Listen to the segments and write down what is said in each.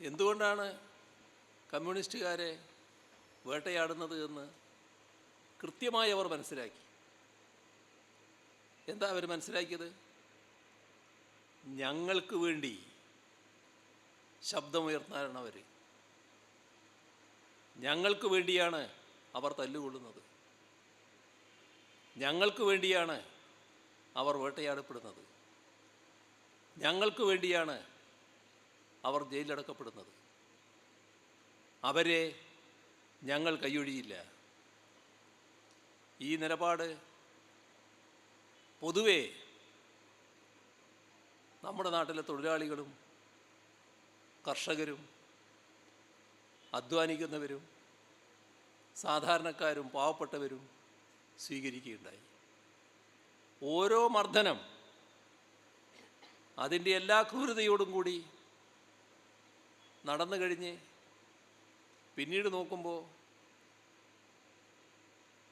എന്തുകൊണ്ടാണ് കമ്മ്യൂണിസ്റ്റുകാരെ വേട്ടയാടുന്നത് എന്ന് കൃത്യമായി അവർ മനസ്സിലാക്കി? എന്താ അവർ മനസ്സിലാക്കിയത്? ഞങ്ങൾക്ക് വേണ്ടി ശബ്ദമുയർത്താനാണ് അവർ. ഞങ്ങൾക്ക് വേണ്ടിയാണ് അവർ തല്ലുകൊള്ളുന്നത്. ഞങ്ങൾക്ക് വേണ്ടിയാണ് അവർ വേട്ടയാടപ്പെടുന്നത്. ഞങ്ങൾക്ക് വേണ്ടിയാണ് അവർ ജയിലിലടക്കപ്പെടുന്നത്. അവരെ ഞങ്ങൾ കൈയൊഴിയില്ല. ഈ നിലപാട് പൊതുവേ നമ്മുടെ നാട്ടിലെ തൊഴിലാളികളും കർഷകരും അധ്വാനിക്കുന്നവരും സാധാരണക്കാരും പാവപ്പെട്ടവരും സ്വീകരിക്കുകയുണ്ടായി. ഓരോ മർദ്ദനം അതിന്റെ എല്ലാ ക്രൂരതയോടും കൂടി നടന്നു കഴിഞ്ഞ് പിന്നീട് നോക്കുമ്പോൾ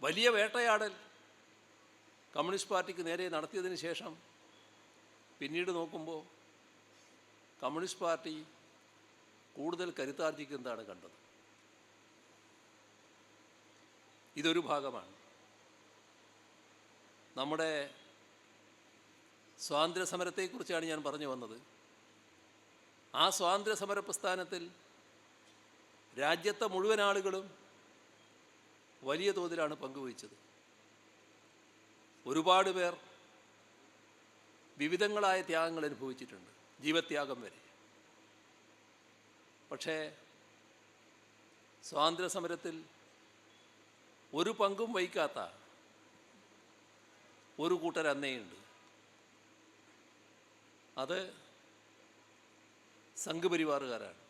വലിയ വേട്ടയാടൽ കമ്മ്യൂണിസ്റ്റ് പാർട്ടിക്ക് നേരെ നടത്തിയതിന് ശേഷം പിന്നീട് നോക്കുമ്പോൾ കമ്മ്യൂണിസ്റ്റ് പാർട്ടി കൂടുതൽ കരുത്താർജിക്കുന്നതാണ് കണ്ടത്. ഇതൊരു ഭാഗമാണ്. നമ്മുടെ സ്വാതന്ത്ര്യ സമരത്തെക്കുറിച്ചാണ് ഞാൻ പറഞ്ഞു വന്നത്. ആ സ്വാതന്ത്ര്യ സമര പ്രസ്ഥാനത്തിൽ രാജ്യത്തെ മുഴുവൻ ആളുകളും വലിയ തോതിലാണ് പങ്കുവഹിച്ചത്. ഒരുപാട് പേർ വിവിധങ്ങളായ ത്യാഗങ്ങൾ അനുഭവിച്ചിട്ടുണ്ട് ജീവത്യാഗം വരെ. പക്ഷേ സ്വാതന്ത്ര്യ സമരത്തിൽ ഒരു പങ്കും വഹിക്കാത്ത ഒരു കൂട്ടർ അന്നേയുണ്ട് അത് സംഘപരിവാറുകാരാണ്.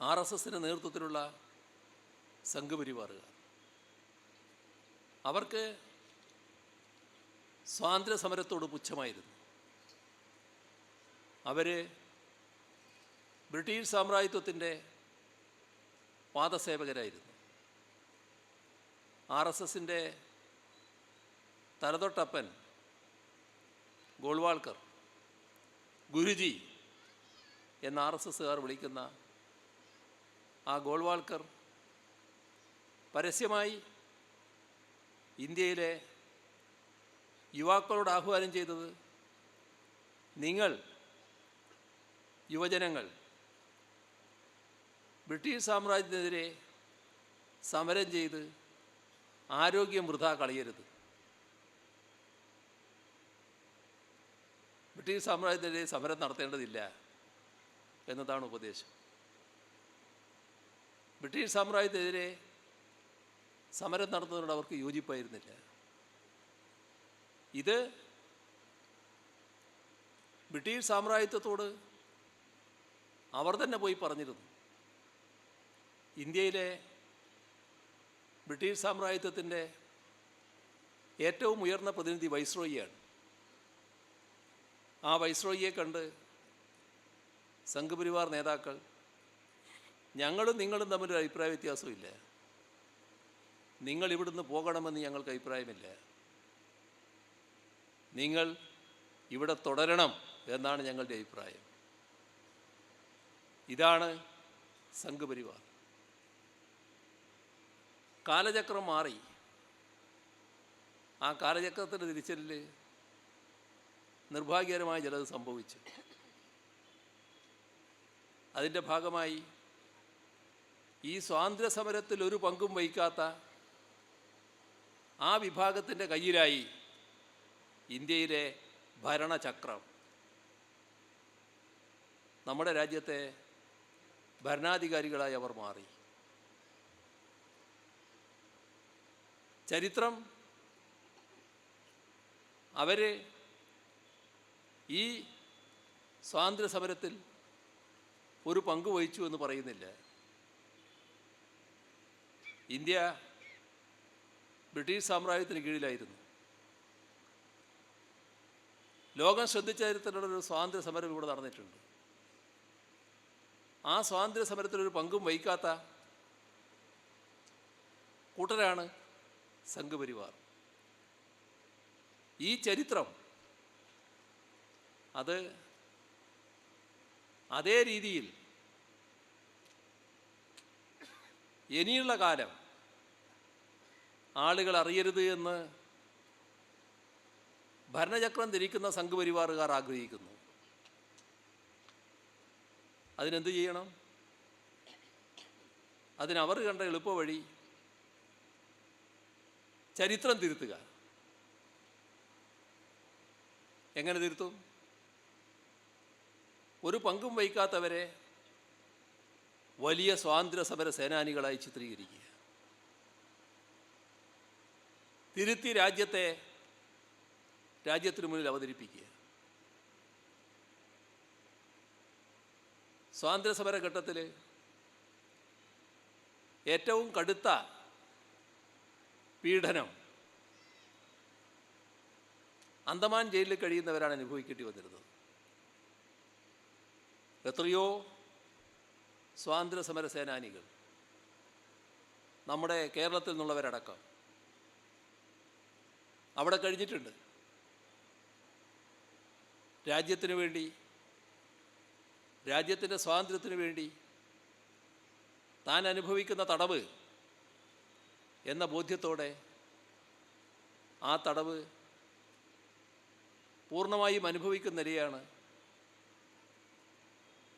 ആർ എസ് എസിന്റെ നേതൃത്വത്തിലുള്ള സംഘപരിവാറുകാർ. അവർക്ക് സ്വാതന്ത്ര്യ സമരത്തോട് പുച്ഛമായിരുന്നു. അവർ ബ്രിട്ടീഷ് സാമ്രാജ്യത്വത്തിന്റെ പാദസേവകരായിരുന്നു. ആർ എസ് എസിന്റെ തലതൊട്ടപ്പൻ ഗോൾവാൾക്കർ ഗുരുജി എന്ന ആർ എസ് എസ്സുകാർ വിളിക്കുന്ന ആ ഗോൾവാൾക്കർ പരസ്യമായി ഇന്ത്യയിലെ യുവാക്കളോട് ആഹ്വാനം ചെയ്തത് നിങ്ങൾ യുവജനങ്ങൾ ബ്രിട്ടീഷ് സാമ്രാജ്യത്തിനെതിരെ സമരം ചെയ്ത് ആരോഗ്യം വൃഥ കളയരുത്. ബ്രിട്ടീഷ് സാമ്രാജ്യത്തിനെതിരെ സമരം നടത്തേണ്ടതില്ല. എന്നതാണ് ഉപദേശം. ബ്രിട്ടീഷ് സാമ്രാജ്യത്തിനെതിരെ സമരം നടത്തുന്നതിനോട് അവർക്ക് യോജിപ്പായിരുന്നില്ല. ഇത് ബ്രിട്ടീഷ് സാമ്രാജ്യത്വത്തോട് അവർ തന്നെ പോയി പറഞ്ഞിരുന്നു. ഇന്ത്യയിലെ ബ്രിട്ടീഷ് സാമ്രാജ്യത്വത്തിന്റെ ഏറ്റവും ഉയർന്ന പ്രതിനിധി വൈസ്രോയിയാണ്. ആ വൈസ്രോയിയെ കണ്ട് സംഘപരിവാർ നേതാക്കൾ ഞങ്ങളും നിങ്ങളും തമ്മിലൊരു അഭിപ്രായ വ്യത്യാസമില്ല നിങ്ങൾ ഇവിടുന്ന് പോകണമെന്ന് ഞങ്ങൾക്ക് അഭിപ്രായമില്ല. നിങ്ങൾ ഇവിടെ തുടരണം എന്നാണ് ഞങ്ങളുടെ അഭിപ്രായം. ഇതാണ് സംഘപരിവാർ. കാലചക്രം മാറി. ആ കാലചക്രത്തിന്റെ തിരിച്ചലിൽ നിർഭാഗ്യകരമായ ചിലത് സംഭവിച്ചു. അതിന്റെ ഭാഗമായി ഈ സ്വാതന്ത്ര്യ സമരത്തിൽ ഒരു പങ്കും വഹിക്കാത്ത ആ വിഭാഗത്തിന്റെ കയ്യിലായി ഇന്ത്യയിലെ ഭരണചക്രം. നമ്മുടെ രാജ്യത്തെ ഭരണാധികാരികളായി അവർ മാറി. ചരിത്രം അവർ ഈ സ്വാതന്ത്ര്യ സമരത്തിൽ ഒരു പങ്ക് വഹിച്ചു എന്ന് പറയുന്നില്ല. ഇന്ത്യ ബ്രിട്ടീഷ് സാമ്രാജ്യത്തിന് കീഴിലായിരുന്നു. ലോകം ശ്രദ്ധിച്ച ഒരു സ്വാതന്ത്ര്യ സമരം ഇവിടെ നടന്നിട്ടുണ്ട്. ആ സ്വാതന്ത്ര്യ സമരത്തിൽ ഒരു പങ്കും വഹിക്കാത്ത കൂട്ടരാണ് സംഘപരിവാർ. ഈ ചരിത്രം അത് അതേ രീതിയിൽ ഇനിയുള്ള കാലം ആളുകൾ അറിയരുത് എന്ന് ഭരണചക്രം ധരിക്കുന്ന സംഘപരിവാറുകാർ ആഗ്രഹിക്കുന്നു. അതിനെന്ത് ചെയ്യണം? അതിനവർ കണ്ട എളുപ്പവഴി ചരിത്രം തിരുത്തുക. എങ്ങനെ തിരുത്തും? ഒരു പങ്കും വഹിക്കാത്തവരെ വലിയ സ്വാതന്ത്ര്യ സമര സേനാനികളായി ചിത്രീകരിക്കുക. തിരുത്തി രാജ്യത്തെ രാജ്യത്തിനു മുന്നിൽ അവതരിപ്പിക്കുക. സ്വാതന്ത്ര്യ സമര ഘട്ടത്തിൽ ഏറ്റവും കടുത്ത പീഡനം അന്തമാൻ ജയിലിൽ കഴിയുന്നവരാണ് അനുഭവിക്കേണ്ടി വന്നിരുന്നത്. എത്രയോ സ്വാതന്ത്ര്യ സമര സേനാനികൾ നമ്മുടെ കേരളത്തിൽ നിന്നുള്ളവരടക്കം അവിടെ കഴിഞ്ഞിട്ടുണ്ട്. രാജ്യത്തിന് വേണ്ടി രാജ്യത്തിന്റെ സ്വാതന്ത്ര്യത്തിന് വേണ്ടി താൻ അനുഭവിക്കുന്ന തടവ് എന്ന ബോധ്യത്തോടെ ആ തടവ് പൂർണമായും അനുഭവിക്കുന്ന നിലയാണ്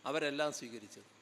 അവരെല്ലാം സ്വീകരിച്ചത്.